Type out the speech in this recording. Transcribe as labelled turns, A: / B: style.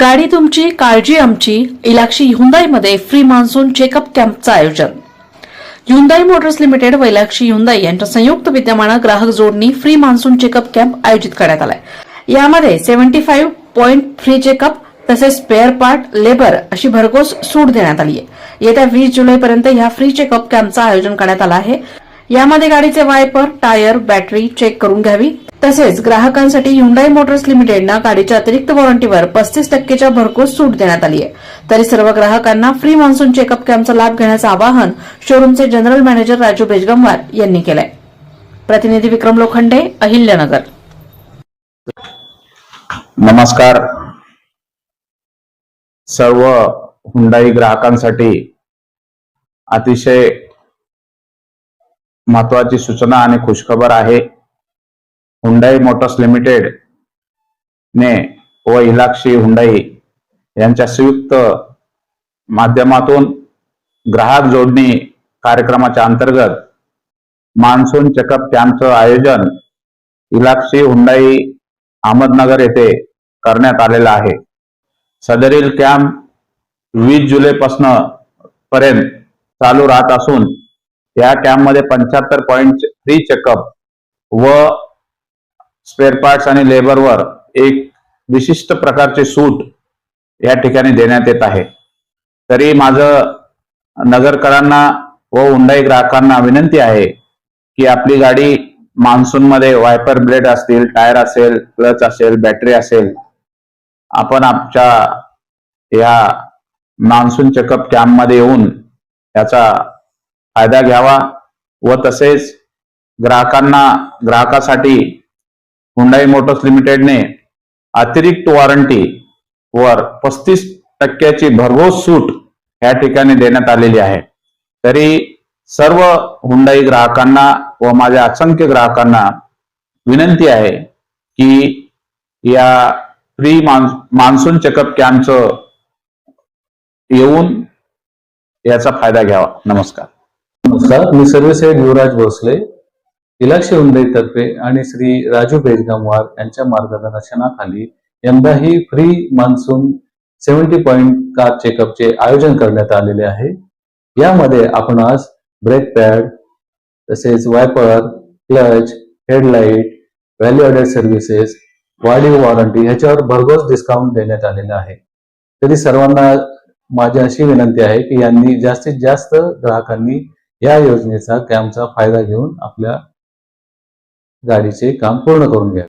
A: गाडी तुमची काळजी आमची इलाक्षी हुंदाईमध्ये फ्री मान्सून चेकअप कॅम्पचं आयोजन. युंदाई मोटर्स लिमिटेड व इलाक्षी युंदाई यांच्या संयुक्त विद्यमानं ग्राहक जोडणी फ्री मान्सून चेकअप कॅम्प आयोजित करण्यात आलाय. यामध्ये seventy five point free checkup तसेच स्पेअर पार्ट लेबर अशी भरघोस सूट देण्यात आली आहे येत्या वीस जुलैपर्यंत ह्या फ्री चेकअप कॅम्पचं आयोजन करण्यात आलं आहे. यामध्ये गाडीचे वायपर टायर बॅटरी चेक करून घ्यावी. तसेच ग्राहकांसाठी हुंडाई मोटर्स लिमिटेडनं गाडीच्या अतिरिक्त वॉरंटीवर पस्तीस टक्केच्या भरघोस सूट देण्यात आली आहे. तरी सर्व ग्राहकांना फ्री मान्सून चेकअप कॅम्पचा लाभ घेण्याचं आवाहन शोरूमचे जनरल मॅनेजर राजू बेजगमवार यांनी केलंय. प्रतिनिधी विक्रम लोखंडे अहिल्यानगर.
B: नमस्कार. सर्व हुंडाई ग्राहकांसाठी अतिशय महत्वाची सूचना आणि खुशखबर आहे. हुंडाई मोटर्स लिमिटेड ने व इलाक्षी हुंडाई यांच्या संयुक्त माध्यमातून ग्राहक जोडणी कार्यक्रमाच्या अंतर्गत मान्सून चेकअप कॅम्पचं आयोजन इलाक्षी हुंडाई अहमदनगर येथे करण्यात आलेला आहे. सदरील कॅम्प वीस जुलैपासून पर्यंत चालू राहत असून या कॅम्पमध्ये पंच्याहत्तर पॉईंट फ्री चेकअप व स्पेअर पार्ट्स आणि लेबरवर एक विशिष्ट प्रकारचे सूट या ठिकाणी देण्यात येत आहे. तरी माझं नगरकरांना व हुंडाई ग्राहकांना विनंती आहे की आपली गाडी मान्सूनमध्ये वायपर ब्लेड असतील टायर असेल क्लच असेल बॅटरी असेल आपण आमच्या या मान्सून चेकअप कॅम्पमध्ये येऊन याचा फायदा घ्यावा व तसेच ग्राहकांना ग्राहकासाठी हुंडाई मोटर्स लिमिटेडने अतिरिक्त वॉरंटी वर पस्तीस टक्क्याची भरघोस सूट या ठिकाणी देण्यात आलेली आहे. तरी सर्व हुंडाई ग्राहकांना व माझ्या असंख्य ग्राहकांना विनंती आहे की या फ्री मान्सून चेकअप कॅम्पचं येऊन याचा फायदा घ्यावा. नमस्कार.
C: नमस्कार मी सर्वसेवक युवराज भोसले इलाक्षी तर्फे आणि श्री राजू बेजगामवार यांच्या मार्गदर्शनाखाली यंदाही free monsoon seventy point car चेकअपचे आयोजन करण्यात आलेले आहे. यामध्ये आपण आज ब्रेक पॅड तसेच wiper clutch headlight value added services वाढीव वॉरंटी ह्याच्यावर भरघोस डिस्काउंट देण्यात आलेला आहे. तरी सर्वांना माझी अशी विनंती आहे की यांनी जास्तीत जास्त ग्राहकांनी या योजनेचा कॅम्पचा फायदा घेऊन आपल्या गाडीचे काम पूर्ण करून घ्या.